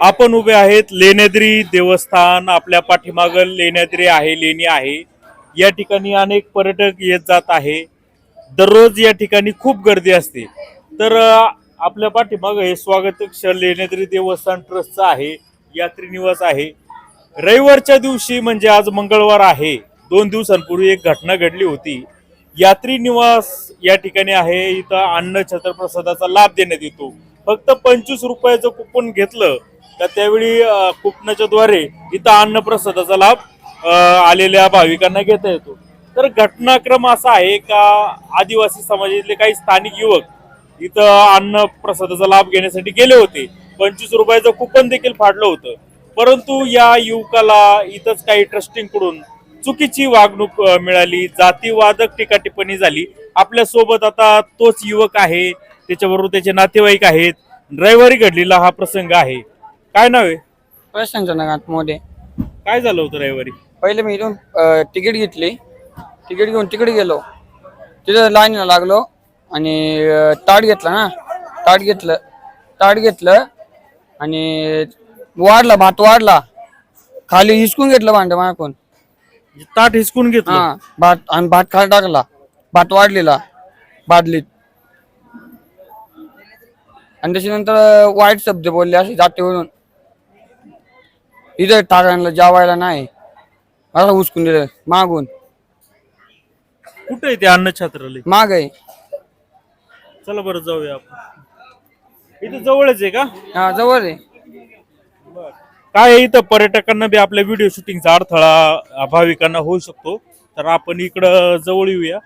आपण उभे आहेत. लेण्याद्री देवस्थान आपल्या पाठीमागं लेण्याद्री आहे लेणी आहे. या ठिकाणी अनेक पर्यटक येत जात आहे. दररोज या ठिकाणी खूप गर्दी असते. तर आपल्या पाठीमागं हे स्वागत लेण्याद्री देवस्थान ट्रस्टचं आहे. यात्री निवास आहे. रविवारच्या दिवशी म्हणजे आज मंगळवार आहे. दोन दिवसांपूर्वी एक घटना घडली होती. यात्री निवास या ठिकाणी आहे. इथं अन्न छत्रप्रसादाचा लाभ देण्यात येतो. फक्त पंचवीस रुपयाचं कुपन घेतलं तर त्यावेळी अं, कुपनाच्या द्वारे इथं अन्नप्रसादाचा लाभ आलेल्या भाविकांना घेता येतो. तर घटनाक्रम असा आहे का आदिवासी समाजातले काही स्थानिक युवक इथं अन्न प्रसादाचा लाभ घेण्यासाठी गेले होते? पंचवीस रुपयाचं कुपन देखील फाडलं होतं. परंतु या युवकाला इथंच काही ट्रस्टिंगकडून चुकीची वागणूक मिळाली जातीवादक टीका टिप्पणी झाली. आपल्यासोबत आता तोच युवक आहे त्याच्याबरोबर त्याचे नातेवाईक आहेत. रविवारी घडलेला हा प्रसंग आहे. काय नाव आहे? प्रशांत मोठे काय झालं होतं रविवारी? पहिले मी इथून अं, तिकीट घेतली. तिकीट घेऊन तिकडे गेलो. तिथं लाईनला लागलो आणि अं, ताट घेतला ना? ताट घेतलं. ताट घेतलं आणि वाढला भात वाढला. खाली हिसकून घेतलं भांड माझ्याकडून म्हणजे ताट हिसकून घेतलं? हा भात आणि भात खाली टाकला. भात वाढलेला बादलीत. आणि त्याच्यानंतर वाईट शब्द बोलले असे जातीवरून. इथं टाकायला जेवायला नाही. असं उचकून दिलं मागून. कुठे आहे ते अन्न छात्रालय? माग आहे. चला बरं जाऊया आपण. इथं जवळच आहे का? हा जवळ आहे. काय आहे इथं? पर्यटकांना बी आपल्या व्हिडिओ शूटिंगचा अडथळा भाविकांना होऊ शकतो. तर आपण इकडं जवळ येऊया.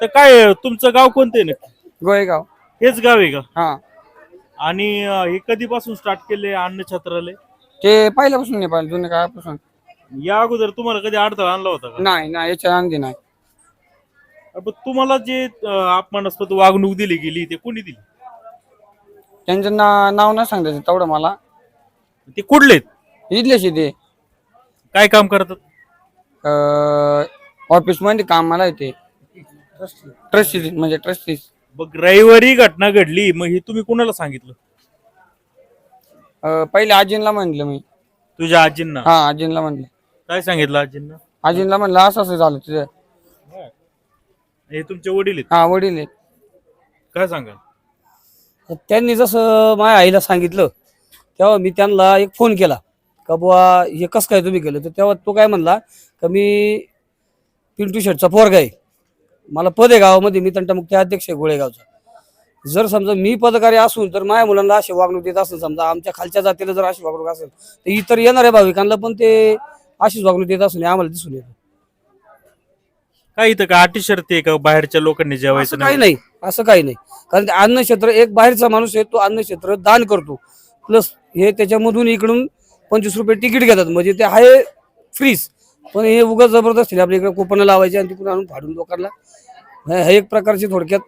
तर काय आहे, तुमचं गाव कोणतं आहे नक्की? गोळेगाव हेच गाव आहे का? हा. आणि अं, हे कधीपासून स्टार्ट केले अन्न छत्रालय? ते पहिल्यापासून नाही पाहिजे जुन्या काळापासून. या अगोदर तुम्हाला कधी अडथळा आणला होता का? नाही नाही याच्या आनंदी नाही. पण तुम्हाला जे अं, अपमानास्पद वागणूक दिली गेली ते कोणी दिली? त्यांचं ना नाव नाही सांगायचं तेवढं मला. ते कुठले इथलेच आहे ते काय काम करतात? ऑफिसमध्ये काम मला येते ट्रस्टी म्हणजे ट्रस्टी बघ रविवारी घटना घडली मग हे तुम्ही कुणाला सांगितलं? पहिले आजींला म्हणलं मी. तुझ्या आजींना? हा आजींला म्हणलं. काय सांगितलं आजींना? आजींला म्हणलं असं असं झालं तिथं हे तुमचे वडील आहेत? हा वडील आहेत. काय सांगा त्यांनी जसं माझ्या आईला सांगितलं तेव्हा मी त्यांना एक फोन केला. का बुवा हे कसं काय तुम्ही केलं? तर तेव्हा तो काय म्हणला का मी पिंटू शेटचा पोरगा आहे. मला पद आहे गावामध्ये मी तंटमुक्ती अध्यक्ष आहे गोळेगावचा. जर समजा मी पदकारी असून तर माझ्या मुलांना अशी वागणूक देत असेल समजा आमच्या खालच्या जातीला जर अशी वागणूक असेल तर इतर येणाऱ्या भाविकांना पण ते अशीच वागणूक देत असून हे आम्हाला दिसून येतं. काय इथं का अटी शर्ती आहे का? बाहेरच्या लोकांनी जेवायचं असं काही नाही. असं काही नाही. कारण ते अन्न क्षेत्र एक बाहेरचा माणूस आहे तो अन्न क्षेत्र दान करतो. प्लस हे त्याच्यामधून इकडून पंचवीस रुपये तिकीट घेतात. म्हणजे ते आहे फ्रीज पण हे उगा जबरदस्ती आपल्या इकडे कुपन लावायचे आणि तिकडून आणून फाडून लोकांना. हे हे एक प्रकारची थोडक्यात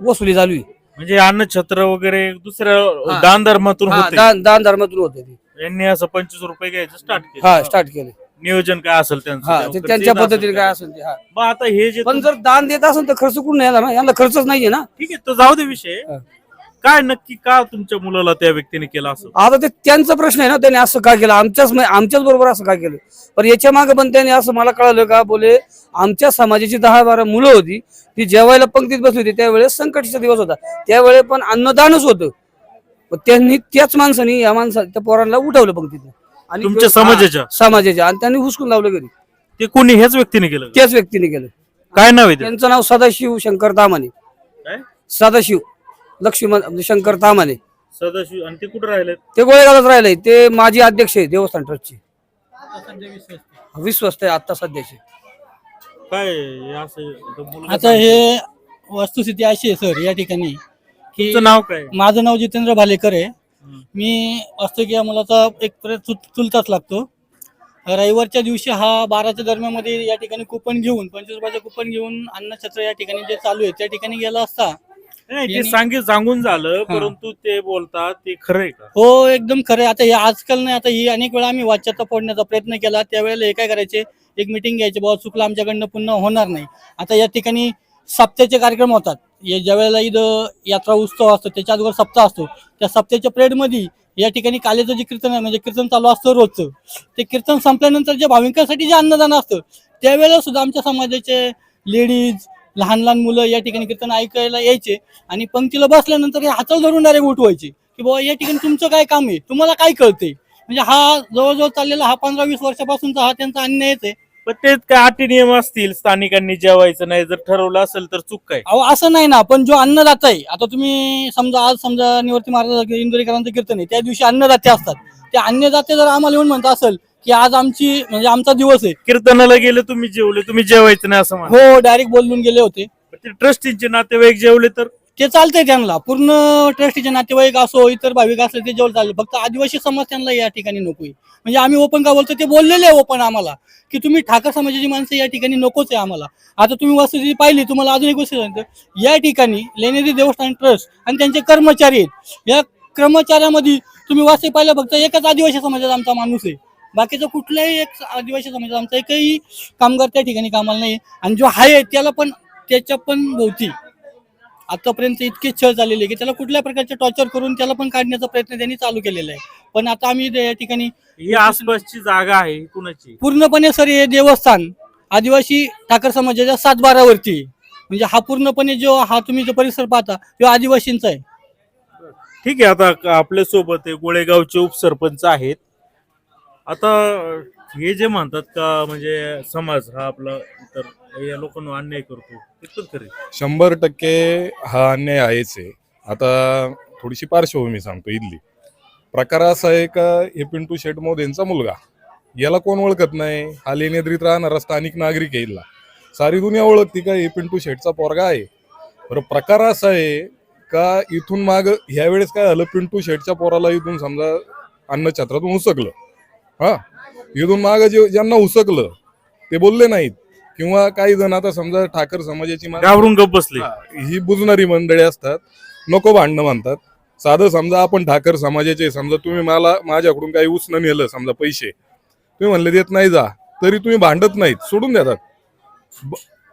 वसुली चालू आहे. म्हणजे अन्न छत्र वगैरे दुसऱ्या हा. दान धर्मातून हा, होते. दान दान धर्मातून होते ते. यांनी असं पंचवीस रुपये घ्यायचं स्टार्ट केलं. हा स्टार्ट केले. नियोजन काय असेल त्यांचं? हा ते त्यांच्या पद्धतीने काय. असेल ते हा. मग आता हे जे पण जर दान देत असेल तर खर्च कुठून येणार ना? यांना खर्चच नाहीये ना? ठीक आहे तो जाऊ दे विषय. हा. काय नक्की का तुमच्या मुलाला त्या व्यक्तीने केलं असं? आता ते त्यांचा प्रश्न आहे ना त्यांनी असं का केलं? आमच्याच आमच्याच बरोबर असं का केलं? पण याच्या मागे पण त्यांनी असं मला कळालं का बोले आमच्या समाजाची दहा बारा मुलं होती ती जेवायला पंक्तीत बसली होती त्यावेळेस संकटाचा दिवस होता. त्यावेळेस पण अन्नदानच होतं. त्यांनी त्याच माणसाने या माणसा त्या पोरांना उठवलं पंक्तीत आणि तुमच्या समाजाच्या? समाजाच्या. आणि त्यांनी हुसकून लावलं घरी. ते कोणी हेच व्यक्तीने केलं? त्याच व्यक्तीने केलं. काय नाव आहे ते? त्यांचं नाव सदाशिव शंकर तामाने काय? सदाशिव. लक्ष्मण शंकर तामाने सदाशिव. आणि ते कुठे राहिले ते गोळेगावात राहिले. ते माजी अध्यक्ष आहे देवस्थान ट्रस्टचे. विश्वस्त आहे आता सध्याचे. काय हे असं आता हे वस्तुस्थिती अशी आहे सर या ठिकाणी की तुमचं नाव काय? माझं नाव जितेंद्र भालेकर आहे. मी असतो की या मुलाचा एक चुल- चुलताच लागतो. रविवारच्या दिवशी हा बाराच्या दरम्यानमध्ये या ठिकाणी कुपन घेऊन पंचवीस रुपयाचं कुपन घेऊन अन्नछत्र या ठिकाणी जे चालू आहे त्या ठिकाणी गेला असता नाही ते यांनी- सांगे सांगून झालं परंतु ते बोलतात ते खरं का? हो एकदम खरं. आता हे आजकाल नाही आता ही अनेक वेळा आम्ही वाच्यता फोडण्याचा प्रयत्न केला. त्यावेळेला हे काय करायचे? एक मिटिंग घ्यायची. बाबा चुकलं आमच्याकडनं पुन्हा होणार नाही. आता या ठिकाणी सप्त्याचे कार्यक्रम होतात. ज्या वेळेला इथं यात्रा उत्सव असतो त्याच्या अगोदर सप्ताह असतो. त्या सप्त्याच्या पिरियडमध्ये या ठिकाणी कालेचं जे कीर्तन आहे म्हणजे कीर्तन चालू असतं रोजचं. ते कीर्तन संपल्यानंतर जे भाविकांसाठी जे अन्नदान असतं त्यावेळेला सुद्धा आमच्या समाजाचे लेडीज लहान लहान मुलं या ठिकाणी कीर्तन ऐकायला यायचे आणि पंक्तीला बसल्यानंतर हे हातावर धरून डायरेक्ट उठवायचे की बाबा या ठिकाणी तुमचं काय काम आहे? तुम्हाला काय कळते म्हणजे हा जवळजवळ चाललेला हा पंधरा वीस वर्षापासूनचा हा त्यांचा अन्यायच आहे. पण ते काय अटी नियम असतील स्थानिकांनी जेवायचं नाही जर ठरवलं असेल तर चूक काय? अहो असं नाही ना पण जो अन्नदाता आहे आता तुम्ही समजा आज समजा निवृत्ती महाराज इंदोरीकरांचं कीर्तन आहे त्या दिवशी अन्नदाते असतात. ते अन्नदाते जर आम्हाला येऊन म्हणत असेल की आज आमची म्हणजे आमचा दिवस आहे. कीर्तनाला गेलं तुम्ही जेवले तुम्ही जेवायचं नाही असं म्हणा. हो डायरेक्ट बोलून गेले होते. ते ट्रस्टींचे नातेवाईक जेवले तर? ते चालतंय त्यांना. पूर्ण ट्रस्टीचे नातेवाईक असो इतर भाविक असले ते जेवढं चाललं. फक्त आदिवासी समाज त्यांना या ठिकाणी नकोय. म्हणजे आम्ही ओपन का बोलतो ते बोललेले आहे ओपन आम्हाला. की तुम्ही ठाकर समाजाची माणसं या ठिकाणी नकोच आहे आम्हाला. आता तुम्ही वस्तुस्थिती पाहिली तुम्हाला अजून एक गोष्ट सांगतो. या ठिकाणी लेनेरी देवस्थान ट्रस्ट आणि त्यांचे कर्मचारी आहेत. या कर्मचाऱ्यामध्ये तुम्ही वास्तविक पाहिलं फक्त एकच आदिवासी समाजाचा आमचा माणूस आहे. बाकीचं कुठल्याही एक आदिवासी समाजाचा आमचा एकही कामगार त्या ठिकाणी कामाला नाही. आणि जो आहे त्याला पण त्याच्या पण भोवती. आतापर्यंत इतके छळ झालेले की त्याला कुठल्या प्रकारचे टॉर्चर करून त्याला पण काढण्याचा प्रयत्न त्यांनी चालू केलेला आहे. पण आता आम्ही या ठिकाणी ही आसपासची जागा आहे कुणाची? पूर्णपणे सर हे देवस्थान आदिवासी ठाकर समाजाच्या सातबारावरती. आहे. म्हणजे हा पूर्णपणे जो हा तुम्ही जो परिसर पाहता तो आदिवासींचा आहे. ठीक आहे आता आपल्यासोबत आहे गोळेगावचे उपसरपंच आहेत. आता हे जे म्हणतात का म्हणजे समाज हा आपला इतर या लोकांना अन्याय करतो ते खरे शंभर टक्के हा अन्याय आहेच आहे. आता थोडीशी पार्श्वभूमी सांगतो इथली. प्रकार असा आहे का हे पिंटू शेटमोद यांचा मुलगा. याला कोण ओळखत नाही? हा लेण्याद्रीत राहणारा स्थानिक नागरिक आहे इथला. सारी दुनिया ओळखती का हे पिंटू शेटचा पोरगा आहे. बरं प्रकार असा आहे का इथून माग ह्या वेळेस काय झालं? पिंटू शेटच्या पोराला इथून समजा अन्नछत्रातून उसकलं. हा? इथून माग जे ज्यांना उसकलं ते बोलले नाहीत. किंवा काही जण आता समजा ठाकर समाजाची घाबरून गप बसले. हा, बुजणारी मंडळी असतात. नको भांडणं म्हणतात. साधं समजा आपण ठाकर समाजाचे समजा तुम्ही मला माझ्याकडून काही उसनं नेलं समजा पैसे. तुम्ही म्हणले देत नाही जा. तरी तुम्ही भांडत नाहीत. सोडून देतात.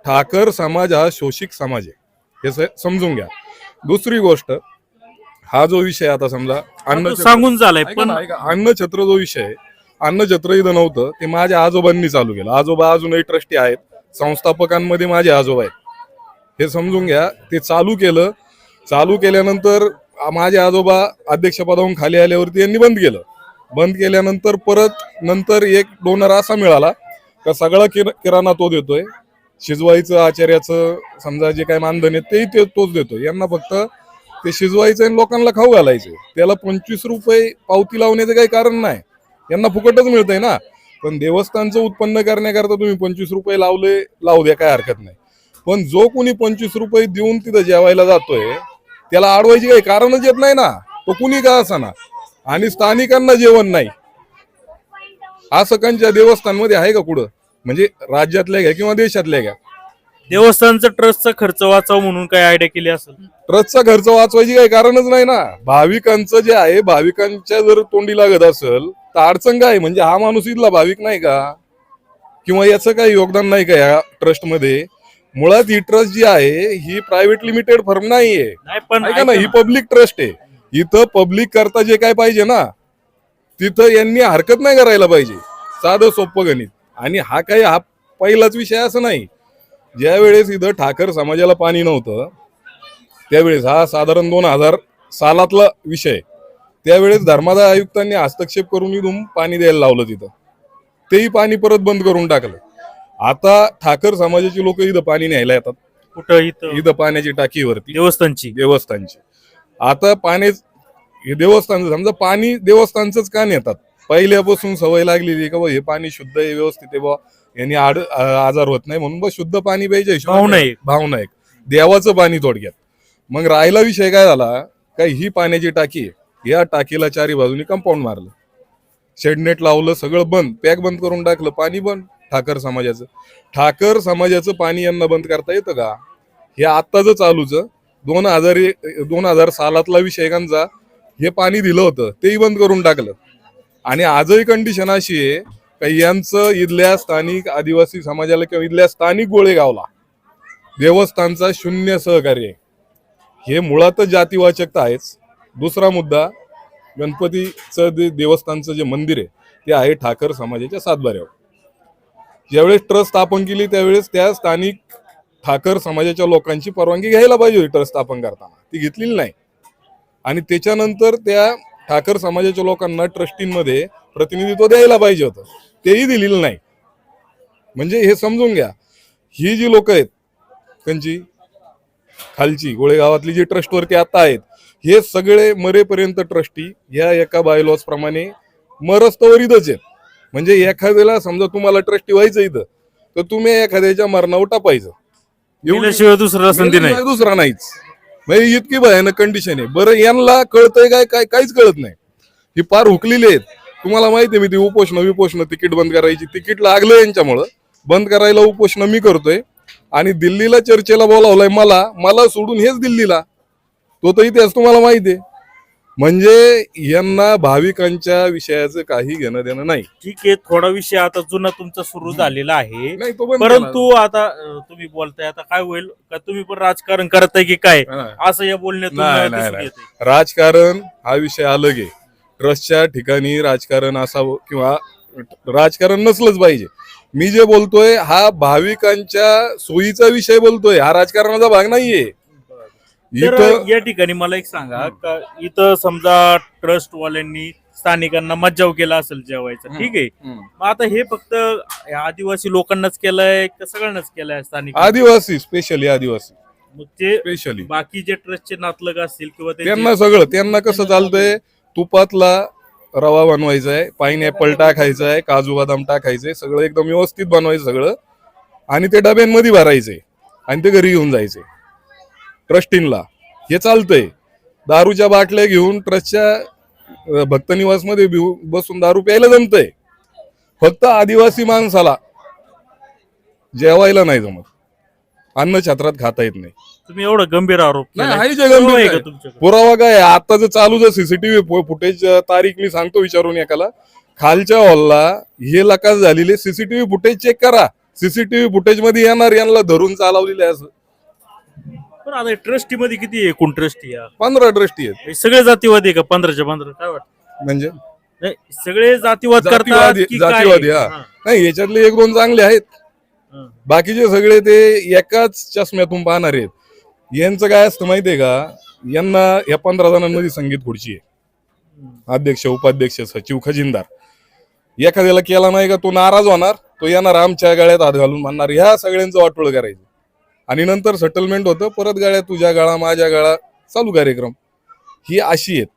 ठाकर समाज हा शोषिक समाज आहे. हे समजून घ्या. दुसरी गोष्ट हा जो विषय आता समजा अन्न सांगून झालाय पण ना, ऐका. अन्नछत्र जो विषय आहे अन्नछत्र इथं नव्हतं ते माझ्या आजोबांनी चालू केलं. आजोबा अजूनही ट्रस्टी आहेत संस्थापकांमध्ये माझे आजोबा आहेत. हे समजून घ्या ते चालू केलं. चालू केल्यानंतर माझे आजोबा अध्यक्षपदावरून खाली आल्यावरती यांनी बंद केलं. बंद केल्यानंतर परत नंतर एक डोनर असा मिळाला का सगळा किर किराणा तो देतोय. शिजवायचं आचार्याचं समजा जे काय मानधन आहे तेही ते तोच देतो यांना फक्त ते शिजवायचं आणि लोकांना खाऊ घालायचं त्याला पंचवीस रुपये पावती लावण्याचं काही कारण नाही. यांना फुकटच मिळतंय ना. पण देवस्थानचं उत्पन्न करण्याकरता तुम्ही पंचवीस रुपये लावले लावू द्या काय हरकत नाही. पण जो कोणी पंचवीस रुपये देऊन तिथं जेवायला जातोय त्याला अडवायची काही कारणच येत नाही ना. तो कुणी का असाना? आणि स्थानिकांना जेवण नाही. असं कंच्या देवस्थानमध्ये आहे का कुठं? म्हणजे राज्यातल्या घ्या किंवा देशातल्या घ्या. देवस्थानचं ट्रस्टचा खर्च वाचाव म्हणून काय आयडिया केली असेल? ट्रस्टचा खर्च वाचवायची काही कारणच नाही ना. भाविकांचं जे आहे भाविकांच्या जर तोंडी लागत असेल तर अडचण काय? म्हणजे हा माणूस इथला भाविक नाही का? किंवा याचं काही योगदान नाही का या ट्रस्टमध्ये? मुळात ही ट्रस्ट जी आहे ही प्रायव्हेट लिमिटेड फर्म नाहीये. नाही पण ऐका ना ही. पब्लिक ट्रस्ट आहे. इथं पब्लिक करता जे काय पाहिजे ना तिथं यांनी हरकत नाही करायला पाहिजे. साधं सोपं गणित. आणि हा काही हा पहिलाच विषय असं नाही. ज्या वेळेस इथं ठाकर समाजाला पाणी नव्हतं त्यावेळेस हा साधारण दोन हजार सालातला विषय. त्यावेळेस धर्मादाय आयुक्तांनी हस्तक्षेप करून इथून पाणी द्यायला लावलं तिथं. तेही पाणी परत बंद करून टाकलं. आता ठाकर समाजाची लोक इथं पाणी न्यायला येतात. कुठं इथं? इथं पाण्याची टाकीवरती. देवस्थानची. देवस्थानची. आता पाणी हे देवस्थान समजा पाणी देवस्थानचंच का नेतात? पहिल्यापासून सवय लागलेली का बा हे पाणी शुद्ध आहे व्यवस्थित आहे बा यांनी आड आजार होत नाही म्हणून बा शुद्ध पाणी हिशोबाने भावना एक. भावना एक देवाचं पाणी थोडक्यात. मग राहिला विषय काय झाला? का ही पाण्याची टाकी आहे. या टाकीला चारी बाजूनी कंपाऊंड मारलं. शेडनेट लावलं सगळं बंद. पॅक बंद करून टाकलं पाणी बंद. ठाकर समाजाचं. ठाकर समाजाचं पाणी यांना बंद करता येतं का? हे आत्ताच चालूच दोन हजार दोन हजार सालातला विषय एकांचा हे पाणी दिलं होतं तेही बंद करून टाकलं. आणि आजही कंडिशन अशी आहे का यांचं इथल्या स्थानिक आदिवासी समाजाला किंवा इथल्या स्थानिक गोळेगावला देवस्थानचा शून्य सहकार्य हे मुळातच जातीवाचकता आहेच. दुसरा मुद्दा गणपतीचं जे देवस्थानचं जे मंदिर आहे ते आहे ठाकर समाजाच्या सातबाऱ्यावर. ज्यावेळेस ट्रस्ट स्थापन केली त्यावेळेस त्या स्थानिक ठाकर समाजाच्या लोकांची परवानगी घ्यायला पाहिजे होती ट्रस्ट स्थापन करताना. ती घेतलेली नाही. आणि त्याच्यानंतर त्या ठाकर समाजाच्या लोकांना ट्रस्टींमध्ये प्रतिनिधित्व द्यायला पाहिजे होतं. तेही दिलेलं नाही. म्हणजे हे समजून घ्या. ही जी लोक आहेत त्यांची खालची गोळेगावातली जी ट्रस्टवरती आता आहेत हे सगळे मरेपर्यंत ट्रस्टी या एका बायलॉज प्रमाणे मरस्तवर इथंच आहेत. म्हणजे एखाद्याला समजा तुम्हाला ट्रस्टी व्हायचं इथं तर तुम्ही एखाद्याच्या मरणावर टापायचं. एवढी गेल्याशिवाय दुसरा संधी नाही. गेल्याशिवाय दुसरा नाहीच. म्हणजे इतकी भयानक कंडिशन आहे. बरं यांना कळतंय काय? काय काहीच कळत नाही. ही पार हुकलेली आहेत. तुम्हाला माहिती आहे मी ती उपोषण विपोषण तिकीट बंद करायची. तिकीट लागलं यांच्यामुळं. बंद करायला उपोषण मी करतोय. आणि दिल्लीला चर्चेला बोलावलंय मला. मला सोडून हेच दिल्लीला. तो तर इतिहास तुम्हाला माहिती आहे. म्हणजे यांना भाविकांच्या विषयाचं काही घेणं देणं नाही. ठीक आहे थोडा विषय आता जुना तुमचा सुरू झालेला आहे. नाही तो बंद परंतु आता अं, तुम्ही बोलताय आता काय होईल? का तुम्ही पण राजकारण करताय की काय? केला. असं या बोलण्यातून नाही, दिसून नाही, नाही. येतंय. राजकारण हा विषय अलग आहे. ट्रस्टच्या ठिकाणी राजकारण असावं किंवा राजकारण नसलंच पाहिजे. मी जे बोलतोय हा भाविकांच्या सोयीचा विषय बोलतोय. हा राजकारणाचा भाग नाहीये. तर इथं या ठिकाणी मला एक सांगा का इथं समजा ट्रस्ट वाल्यांनी स्थानिकांना मज्जाव केला असेल जेवायचा ठीक आहे. मग आता हे फक्त या आदिवासी लोकांनाच केलंय का सगळ्यांनाच केलंय स्थानिक? आदिवासी स्पेशली आदिवासी. मग ते स्पेशली बाकी जे ट्रस्टचे नातलग असतील किंवा त्यांचे- त्यांना सगळं त्यांना कसं चालतंय? तुपातला रवा बनवायचा आहे पाईनॅपल टाकायचा आहे काजू बदाम टाकायचंय सगळं एकदम व्यवस्थित बनवायचं सगळं. आणि ते डब्यांमध्ये भरायचे आणि ते घरी घेऊन जायचे ट्रस्टींला. हे चालतंय. दारूच्या बाटल्या घेऊन ट्रस्टच्या भक्तनिवासमध्ये बसून दारू प्यायला जमतंय. फक्त आदिवासी माणसाला जेवायला नाही जमत. अन्न छत्रात खाता येत नाही. तुम्ही एवढा गंभीर आरोप नाही गंभीर? पुरावा काय? आता जर चालू जर सीसीटीव्ही फुटेज तारीख मी सांगतो विचारून एकाला. खालच्या हॉलला हे लकास झालेले सीसीटीव्ही फुटेज चेक करा. सीसीटीव्ही फुटेजमध्ये येणार यांना धरून चालवलेले असं. पण आता ट्रस्टी मध्ये किती आहे एकूण ट्रस्टी पंधरा ट्रस्टी आहेत. हे सगळे जातीवादी आहे का? पंधराच्या पंधरा काय वाटतं? म्हणजे? नाही सगळे जातीवाद करतात जातीवादी की काय? जातीवादी हा. हा, नाही याच्यातले एक दोन चांगले आहेत. हा. बाकीचे सगळे ते एकाच चष्म्यातून पाहणार आहेत. यांचं काय असतं माहितीये का? यांना या पंधरा जणांमध्ये संगीत खुर्ची आहे. अध्यक्ष उपाध्यक्ष सचिव खजिनदार. एखाद्याला केला नाही का तो नाराज होणार. तो येणार आमच्या गाळ्यात हात घालून म्हणणार ह्या सगळ्यांचं वाटोळ करायचं. आणि नंतर सेटलमेंट होतं. परत गाड्या तुझ्या गाळा माझ्या गाळा. चालू कार्यक्रम. ही अशी आहेत.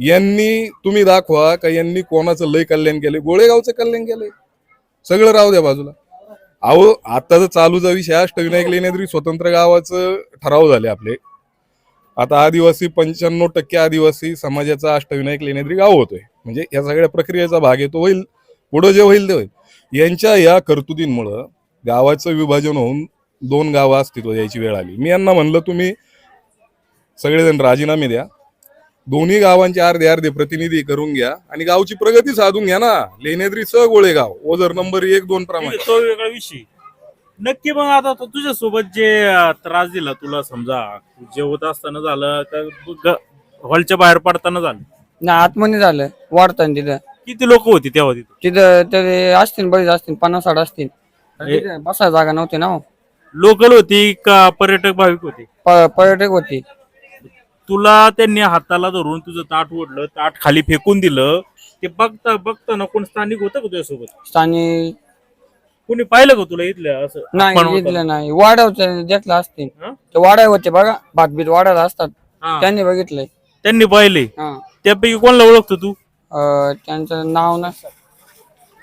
यांनी तुम्ही दाखवा का यांनी कोणाचं लय कल्याण केलंय? गोळेगावचं कल्याण केलंय. सगळं राहू द्या बाजूला. अहो आता जर चालूचा विषय. अष्टविनायक लेण्याद्री स्वतंत्र गावाचं ठराव झाले आपले. आता आदिवासी पंच्याण्णव टक्के आदिवासी समाजाचा अष्टविनायक लेण्याद्री गाव होतोय. म्हणजे या सगळ्या प्रक्रियेचा भाग आहे तो होईल. पुढं जे होईल ते होईल. यांच्या या कर्तुतींमुळं गावाचं विभाजन होऊन दोन गावं अस्तित्व यायची वेळ आली. मी यांना म्हणलं तुम्ही सगळेजण राजीनामे द्या. दोन्ही गावांचे अर्धे अर्धे प्रतिनिधी करून घ्या आणि गावची प्रगती साधून घ्या ना. लेण्याद्री स गोळेगाव. ओझर नंबर एक दोन प्रमाणे. तो वेगळा विषय. नक्की मग आता तो तुझ्यासोबत जे त्रास दिला तुला समजा तू जेवत असताना झालं का हॉलच्या बाहेर पडताना झालं. ना आतमध्ये झालं. वाढताना तिथं. किती लोक होती तेव्हा तिथं? तिथं ते असतील बरेच असतील पन्नास साठ असतील. बसायला जागा नव्हती ना हो. लोकल होती का पर्यटक भाविक होते? प- पर्यटक होती. तुला त्यांनी हाताला धरून तुझं ताट ओढलं ताट खाली फेकून दिलं ते बघता बघताना कोण स्थानिक होतं का तुझ्यासोबत? स्थानिक कोणी पाहिलं का तुला इथल्या असं नाही होताना? इथलं नाही. वाड्यावरचं देखलं असतील. हं? ते वाड्या होते बघा भातबीत वाड्याला असतात. हा. त्यांनी बघितलंय. त्यांनी पाहिले. हा. त्यापैकी कोणाला ओळखतो तू? अं, त्यांचं नाव ना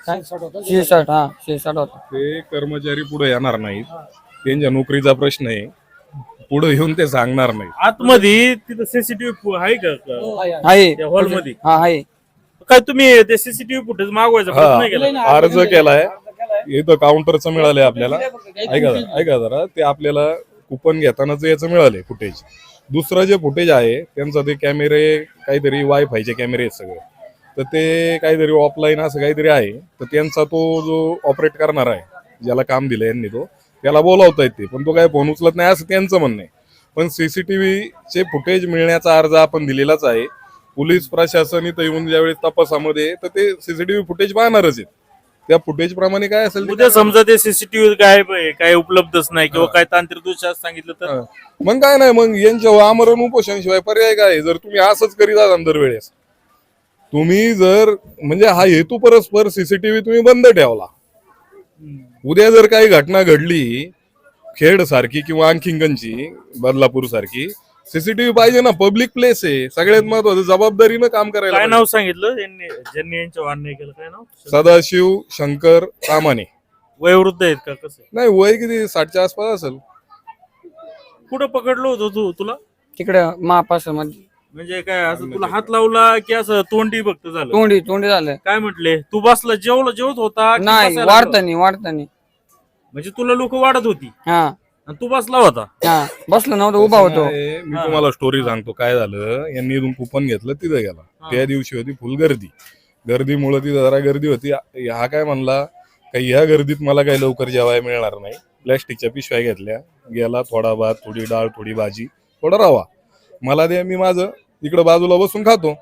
काय? शिरसाट हा शिरसाट होता. ते कर्मचारी पुढे येणार नाहीत. त्यांच्या नोकरीचा प्रश्न आहे. पुढे येऊन ते सांगणार नाही. आतमध्ये तिथं सीसीटीव्ही आहे का? आहे. हॉलमध्ये हा आहे. काय तुम्ही ते सीसीटीव्ही फुटेज मागवायचा प्रयत्न नाही केला हा अर्ज केलाय. इथं काउंटरचं मिळालंय आपल्याला. ऐका जरा ऐका जरा. ते आपल्याला कुपन घेतानाच याचं मिळालंय फुटेज दुसरं जे फुटेज आहे त्यांचं ते कॅमेरे काहीतरी वायफायचे कॅमेरे आहेत सगळे. तर ते काहीतरी ऑफलाईन असं काहीतरी आहे. तर त्यांचा तो जो ऑपरेट करणार आहे ज्याला काम दिलं यांनी तो त्याला बोलावता येते. पण तो काय फोन उचलत नाही असं त्यांचं म्हणणं आहे. पण सीसीटीव्हीचे फुटेज मिळण्याचा अर्ज आपण दिलेलाच आहे. पोलीस प्रशासन इथं येऊन ज्यावेळेस तपासामध्ये तर ते सीसीटीव्ही फुटेज पाहणारच आहेत. त्या फुटेज प्रमाणे काय असेल उद्या समजा ते सीसीटीव्ही काय काय उपलब्धच नाही किंवा काय तांत्रिक दोष सांगितलं तर. मग काय नाही मग यांच्या आमरण उपोषण शिवाय पर्याय काय? जर तुम्ही असंच करीत असाल दरवेळेस तुम्ही जर म्हणजे हा हेतू परस्पर सीसीटीव्ही तुम्ही बंद ठेवला. उद्या जर काही घटना घडली खेड सारखी किंवा आणखींची बदलापूर सारखी सीसीटीव्ही पाहिजे ना पब्लिक प्लेस आहे. सगळ्यात महत्वाचं जबाबदारीनं काम करायला काय पाहिजे. नाव सांगितलं? यांनी ज्यांनी यांच्या अन्याय केलं काय नाव? सदाशिव शंकर कामाने वयोवृद्ध आहेत का? कसं नाही वय किती? साठच्या आसपास असेल. कुठं पकडलं होतं तू तुला? तिकडे महापासामध्ये म्हणजे काय असं तुला हात लावला की असं तोंडी फक्त झालं? तोंडी तोंडी झालं. काय म्हटले? तू बसला जेवला जेवत होता की नाही बसायला लागला? वाढतानी वाढतानी म्हणजे तुला लोक वाढत होती. हा. आणि तू बसला होता? हा बसलो नव्हतं उभा होतो. आहे, मी तुम्हाला स्टोरी सांगतो काय झालं? यांनी इथून कुपन घेतलं तिथं गेला. त्या दिवशी होती फुल गर्दी. गर्दीमुळे तिथं जरा गर्दी होती. हा काय म्हणला काही ह्या गर्दीत मला काही लवकर जेवायला मिळणार नाही. प्लॅस्टिकच्या पिशव्या घेतल्या. गेला थोडा भात थोडी डाळ थोडी भाजी थोडा रवा. मला द्या मी माझं इकडं बाजूला बसून खातो.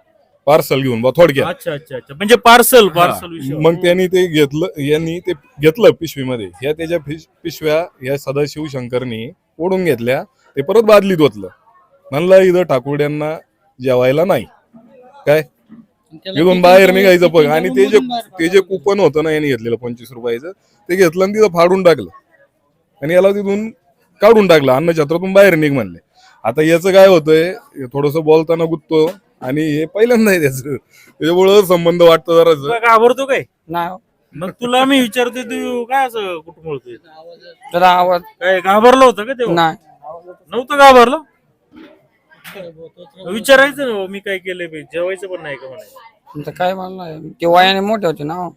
पार्सल घेऊन बा थोडक्यात. अच्छा अच्छा अच्छा. म्हणजे पार्सल पार्सल मग त्यांनी ते घेतलं यांनी ते घेतलं पिशवीमध्ये. ह्या त्याच्या पिश- पिशव्या या सदाशिव शंकरनी ओढून घेतल्या. ते परत बादलीत ओतलं. म्हणलं इथं ठाकुर्ड्यांना जेवायला नाही. काय? इथून बाहेर निघायचं बघ आणि ते जे ते जे कुपन होतं ना यांनी घेतलेलं पंचवीस रुपयाचं ते घेतलं आणि तिथं फाडून टाकलं. आणि याला तिथून काढून टाकलं. अन्नछत्रातून बाहेर निघ म्हणले. आता याचं काय होतंय थोडस बोलताना गुत्तो आणि हे पहिल्यांदा आहे त्याचं. त्याच्यामुळं संबंध वाटतो जरा तुला घाबरतो काय? नाही. हो. मग तुला मी विचारतोय तू काय असं कुठं बोलतोय? जरा आवाज काय घाबरलं होतं का तेव्हा? नाही. नव्हतं घाबरलं? विचारायचं ना हो, मी काय केलंय बे, जेवायचं पण नाही का म्हणायचं? आता काय नाही. ते वयाने मोठे होते ना हो.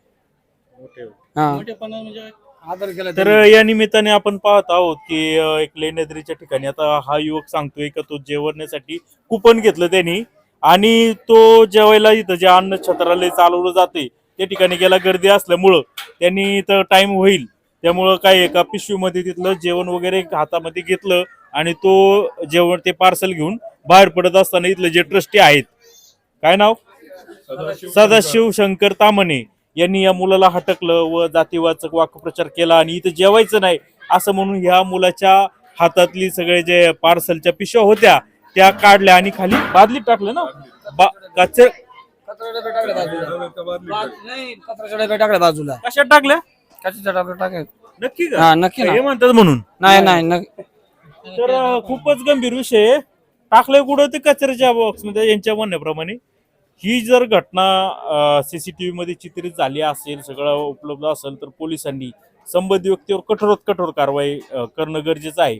मोठे होते. हा. मोठेपणा म्हणजे आदर केला तर या निमित्ताने आपण पाहत आहोत की अं, एक लेण्याद्रीच्या ठिकाणी आता हा युवक सांगतोय का तो जेवण्यासाठी कुपन घेतलं त्यांनी. आणि तो जेवायला इथं जे अन्न छत्रालय चालवलं जाते त्या ठिकाणी गेला गर्दी असल्यामुळं त्यांनी इथं टाइम होईल. त्यामुळं काय एका पिशवीमध्ये तिथलं जेवण वगैरे हातामध्ये घेतलं आणि तो जेवण ते पार्सल घेऊन बाहेर पडत असताना इथले जे ट्रस्टी आहेत. काय नाव? सदाशिव शंकर तामणे. यांनी या मुलाला हटकलं व जातीवाचक वाक्प्रचार केला आणि इथं जेवायचं नाही असं म्हणून ह्या मुलाच्या हातातली सगळे जे पार्सलच्या पिशव्या होत्या त्या काढल्या आणि खाली बादलीत टाकलं ना? बा- कचर कचरा डबे टाकले बाजूला. टाकले कशात टाकल्या? कशाच्या नक्की हा ना. हे म्हणतात म्हणून. नाही नाही नक्की. तर अं, खूपच गंभीर विषय आहे. टाकलंय कुठं ते कचऱ्याच्या बॉक्समध्ये यांच्या म्हणण्याप्रमाणे. ही जर घटना सी सी टी व्हीमध्ये चित्रित झाली असेल सगळं उपलब्ध असेल तर पोलिसांनी संबंधित व्यक्तीवर कठोरात कठोर कारवाई करणं गरजेचं आहे.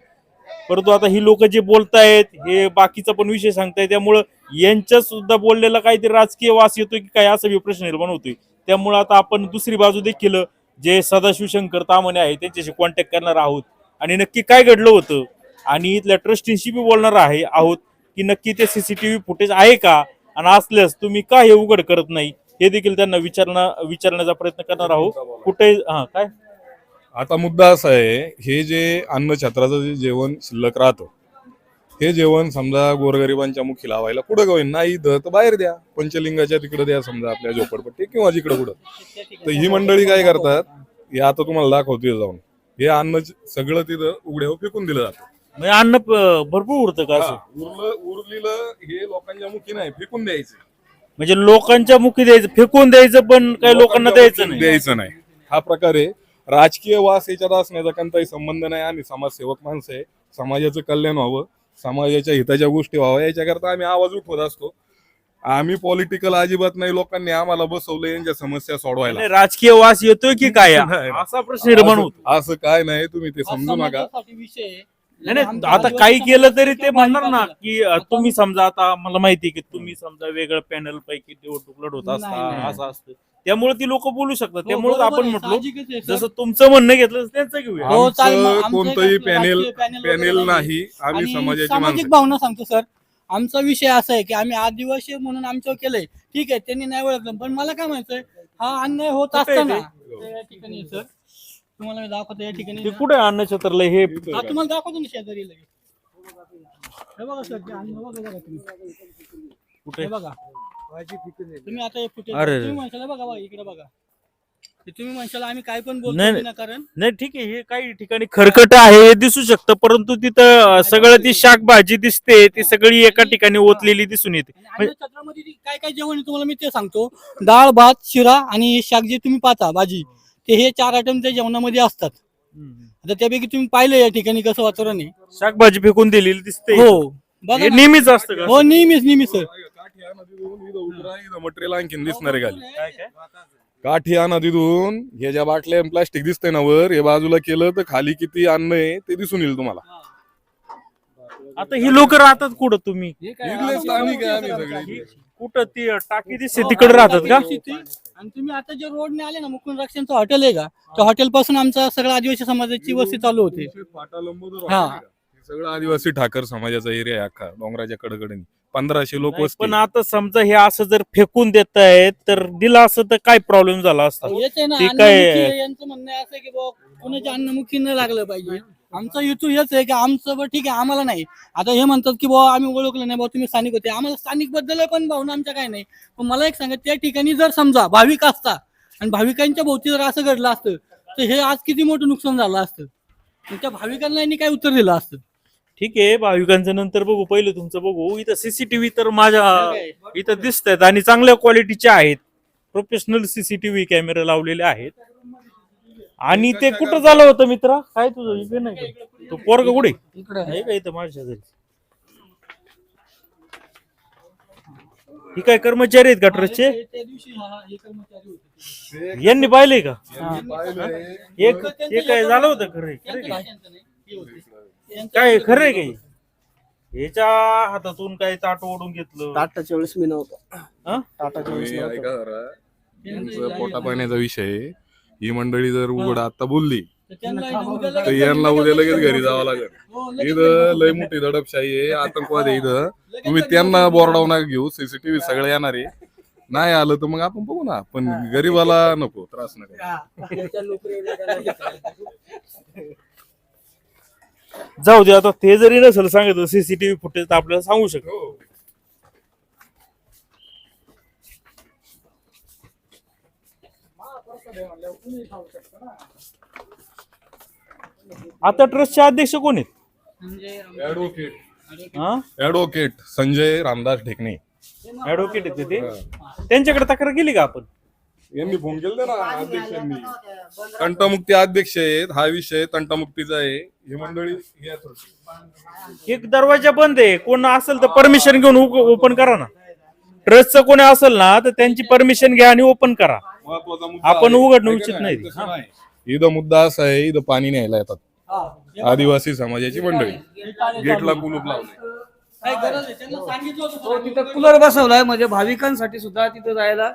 परंतु आता ही लोक जे बोलतायत हे बाकीचा पण विषय सांगताय त्यामुळं यांच्या सुद्धा बोललेला काहीतरी राजकीय वास येतोय की काय असा प्रश्न निर्माण होतोय. त्यामुळं आता आपण दुसरी बाजू देखील जे सदाशिव शंकर तामणे आहे त्यांच्याशी कॉन्टॅक्ट करणार आहोत. आणि नक्की काय घडलं होतं? आणि इथल्या ट्रस्टींशी बी बोलणार आहे आहोत की नक्की ते सीसीटीव्ही फुटेज आहे का? आणि असल्यास तुम्ही का हे उघड करत नाही. हे देखील त्यांना विचारणं विचारण्याचा प्रयत्न करणार आहोत. कुठे हा काय? आता मुद्दा असा आहे हे जे अन्न छत्राचं जे जेवण शिल्लक राहतं हे जेवण समजा गोरगरिबांच्या मुखी लावायला कुठं का नाही द तर बाहेर द्या. पंचलिंगाच्या तिकडे द्या समजा आपल्या झोपडपट्टी किंवा जिकडे कुठं तर ही मंडळी काय करतात हे आता तुम्हाला दाखवतोय जाऊन. हे अन्न सगळं तिथं उघड्यावर फेकून दिलं जातं. म्हणजे अन्न प- भरपूर उरतं का असं? उरलं उरलेलं हे लोकांच्या मुखी नाही फेकून द्यायचं. म्हणजे लोकांच्या मुखी द्यायचं फेकून द्यायचं पण काही लोकांना द्यायचं नाही. द्यायचं नाही. हा प्रकारे राजकीय वास याच्यात असण्याचा कोणताही संबंध नाही. आम्ही समाजसेवक माणसं आहे. समाजाचं कल्याण व्हावं. समाजाच्या हिताच्या गोष्टी व्हाव्या. याच्याकरता आम्ही आवाज उठवत असतो. आम्ही पॉलिटिकल अजिबात नाही. लोकांनी आम्हाला बसवलं यांच्या समस्या सोडवायला. नाही, राजकीय वास येतोय की काय? नाही. असा प्रश्न निर्माण होतो. असं- असं काय नाही. तुम्ही ते समजू नका. समाजासाठी विषय आहे. नाही नाही आता काही केलं तरी ते म्हणणार ना. की अ, तुम्ही समजा आता मला माहिती आहे की तुम्ही समजा वेगळं पॅनल पैकी निवडणूक लढवत नाही, असता. असं असतं त्यामुळे ती लोक बोलू शकतात हो, त्यामुळे आपण म्हटलो. जसं तुमचं म्हणणं घेतलं तसं त्यांचं घेऊया हो, चालेल, मग आमचं आमचं कोणतंही एक पॅनेल राजकीय panel वगैरे पॅनेल नाही आम्ही आणि समाजाची सामाजिक माणसं भावना सांगतो सर आमचा विषय असा आहे की आम्ही आदिवासी म्हणून आमच्यावर केलंय ठीक आहे त्यांनी नाही ओळखलं पण मला काय म्हणायचंय हा अन्याय होत कुठे आहे असताना ते? ते या ठिकाणी आहे, सर तुम्हाला मी दाखवतो या ठिकाणी. ते कुठे अन्न छत्रलं हे? हा तुम्हाला दाखवतो ना शेजारी लगेच. हे बघा सर ते अन्न बघा बघा तुम्ही. कुठे? हे बघा. तुम्ही आता हे फुटेज अरे. तुम्ही म्हणशाला बघा बघा इकडे बघा. हे तुम्ही म्हणशाला आम्ही काय पण बोलतो नाही, विनाकारण नाही ठीक आहे हे काही ठिकाणी खरकट आहे हे दिसू शकतं परंतु तिथं अं, सगळं ती शाक भाजी दिसते ती सगळी एका ठिकाणी ओतलेली दिसून येते. आणि ती काय काय जेवण आहे तुम्हाला मी ते सांगतो. डाळ भात शिरा आणि हे शाक जे तुम्ही पाहता भाजी ते हे चार आयटम त्या जेवणामध्ये असतात. आता त्यापैकी तुम्ही पाहिलं या ठिकाणी कसं वातावरण आहे? शाकभाजी फेकून दिलेली दिसते. हो. बघा हे ना. नेहमीच असतं का? हो नेहमीच नेहमी सर. मटेरियल आणखीन दिसणार आहे खाली काय काय काठी आणा तिथून हे ज्या बाटल्या प्लास्टिक दिसतंय ना वर हे बाजूला केलं तर खाली किती अन्न आहे ते दिसून येईल तुम्हाला. आता ही लोक राहतात कुठं तुम्ही? इथले स्थानिक आहे आम्ही सगळे कुठं ती टाकी दिसते तिकडे राहतात का? आणि तुम्ही आता जे रोडने आले ना मुकुंद रक्षणचं हॉटेल आहे का? त्या हॉटेल पासून आमचा सगळा आदिवासी समाजाची वस्ती चालू होते. हा. सगळं आदिवासी ठाकर समाजाचा एरिया आहे अख्खा डोंगराच्या कडकडे पंधराशे लोक नाही, वस्ती पण आता समजा हे असं जर फेकून देत आहेत तर दिलं असं तर काय प्रॉब्लेम झाला असता? हेच आहे ना अन्नमुखी यांचं म्हणणं असं आहे की बाबा कोणाच्या अन्नमुखी न लागलं पाहिजे. आमचा हेतू हेच आहे की आमचं बरं ठीक आहे आम्हाला नाही. आता हे म्हणतात की बाबा आम्ही ओळखलं नाही बाबा तुम्ही स्थानिक होते. आम्हाला स्थानिकबद्दल पण भावना आमच्या काय नाही. पण मला एक सांगा त्या ठिकाणी जर समजा भाविक असता आणि भाविकांच्या भोवती जर असं घडलं असतं तर हे आज किती मोठं नुकसान झालं असतं? त्या भाविकांना यांनी काय उत्तर दिलं असतं? ठीक आहे भाविकांचं नंतर बघू पहिलं तुमचं बघू. इथं सीसीटीव्ही तर माझ्या इथं दिसत आहेत आणि चांगल्या क्वालिटीचे आहेत. प्रोफेशनल सीसीटीव्ही कॅमेरे लावलेले आहेत. आणि ते कुठं झालं होतं मित्रा? काय तुझं? इथे नाही का? तो पोरग कुठे? इकडे आहे. का इथं माझ्या शेजारी ही काय कर्मचारी आहेत का ट्रस्टचे? त्या दिवशी हा- हा हे कर्मचारी होते. यांनी पाहिलंय का. एक हे काय झालं होतं खरं खरं काय नाही, त्यांचं नाही. हे होते. त्यांचं काय खरं आहे काही ह्याच्या हातातून काय ताट ओढून घेतलं? टाटाच्या वेळेस मी नव्हतो. हा? टाटाच्या वेळेस नव्हतो. पोटा पाण्याचा विषय आहे. ही मंडळी जर उघड आता बोलली तर यांना उद्या लगेच घरी जावं लागेल. हो, इथं लय मोठी दडपशाही आहे आतंकवाद आहे इथं. तुम्ही त्यांना बोर्डावर नका घेऊ सीसीटीव्ही सगळे येणार आहे. नाही आलं तर मग आपण बघू ना. पण गरीबाला नको त्रास नका. जाऊ दे आता ते जरी नसेल सांगितलं सीसीटीव्ही फुटेज तर आपल्याला सांगू शकतो. आता ट्रस्टचे अध्यक्ष कोण आहेत? ऍडव्होकेट हा? ऍडव्होकेट संजय रामदास ढेकणे. ऍडव्होकेट आहेत ते? त्यांच्याकडे तक्रार केली का आपण? यांनी फोन केला ना अध्यक्षांनी. तंटामुक्ती अध्यक्ष आहेत हा विषय तंटामुक्तीचा आहे. ही मंडळी. एक दरवाजा बंद आहे. कोण असेल तर परमिशन घेऊन ओपन करा ना. ट्रस्टचं कोणी असेल ना तर त्यांची परमिशन घ्या आणि ओपन करा. महत्त्वाचा मुद्दा आपण आहे. उघडणं ऐका उचित ना, नाही. तसं. इथं मुद्दा असा आहे इथं पाणी न्यायला येतात. आदिवासी समाजाची मंडळी. गेटला कुलूप लावले. काय गरज आहे? त्यांना सांगितलं होतं तो तिथं कूलर बसवलाय म्हणजे भाविकांसाठी सुद्धा तिथं जायला.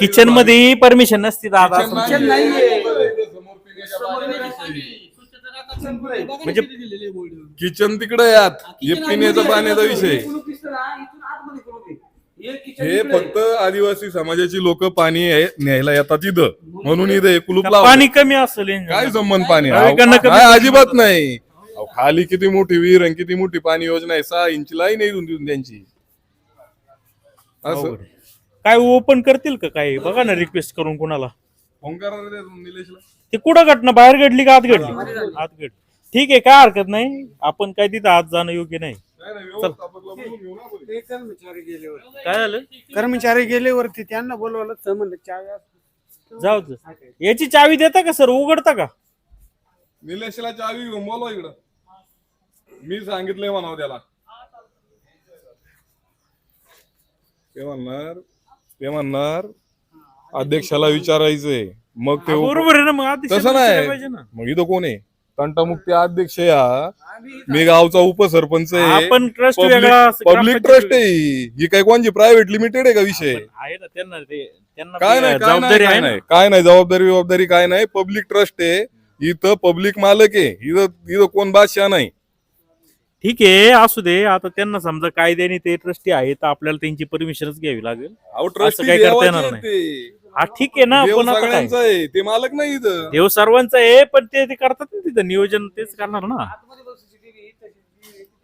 किचनमध्ये परमिशन नसते दादा किचन नाहीये म्हणजे- किचन तिकडे यात. हे पिण्याचा पाण्याचा विषय कुलूप दिसतं ना, इथून आतमध्ये कुलूप आहे. हे. फक्त आदिवासी समाजाची लोक पाणी आहे- न्यायला येतात इथं. म्हणून इथं हे कुलूप. पाणी कमी असेल. काय संबंध पाणी? भाविकांना कमी- काय अजिबात नाही. अहो, खाली किती मोठी विहीर आणि किती मोठी पाणी योजना आहे सहा इंच लाईन आहे इथून तिथून त्यांची. असं. काय ओपन करतील का काय? बघा ना रिक्वेस्ट करून कोणाला. फोन करा रे त्या निलेशला. ते कुठं घटना? बाहेर घडली का? आत घडली. आत घडली. ठीक आहे काय हरकत नाही. आपण काय तिथं आत जाणं योग्य नाही. काय झालं? कर्मचारी गेले वरती त्यांना बोलवलं तर म्हणलं चाव्या जाऊ दे. याची चावी देता का सर? उघडता का? निलेशला चावी घेऊन बोलवा इकडं. मी सांगितलंय म्हणावं त्याला. ते म्हणणार ते म्हणणार अध्यक्षाला विचारायचंय. मग ते बरोबर आहे ना मग आधी तसं नाही. मग इथं कोण आहे? तंटामुक्ती अध्यक्ष या. मी गावचा उपसरपंच आहे. आपण ट्रस्ट वेगळा असं पब्लिक ट्रस्ट आहे. ही. ही काय कोणची प्रायव्हेट लिमिटेड आहे का विषय? आहे ना त्यांना ते त्यांना काय नाही काय नाही जबाबदारी काय आहे ना. नाही. काय नाही जबाबदारी जबाबदारी काय नाही. पब्लिक ट्रस्ट आहे. इथं पब्लिक मालक आहे. इथं इथं कोण बादशाह नाही. ठीक आहे असू दे. आता त्यांना समजा कायद्याने ते ट्रस्टी आहे तर आपल्याला त्यांची परमिशनच घ्यावी लागेल. अहो ट्रस्ट काय करता येणार नाही. हा ठीक आहे ना पण आता काय? सगळ्यांचं आहे ते मालक नाही इथं. देव सर्वांचं आहे पण ते ते करतात ना तिथं नियोजन तेच करणार ना.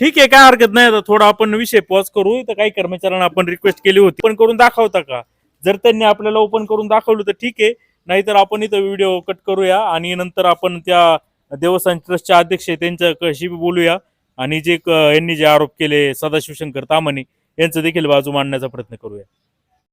ठीक आहे काय हरकत नाही आता थोडा आपण विषय पॉज करू. तर काही कर्मचाऱ्यांना आपण रिक्वेस्ट केली होती. पण करून दाखवता का? जर त्यांनी आपल्याला ओपन करून दाखवलं तर ठीक आहे. नाहीतर आपण इथं व्हिडिओ कट करूया आणि नंतर आपण त्या देवस्थान ट्रस्टचे अध्यक्ष आहे त्यांच्याशी बोलूया. आणि जे क- यांनी जे आरोप केले सदाशिव शंकर तामाने यांचं देखील बाजू मांडण्याचा प्रयत्न करूया.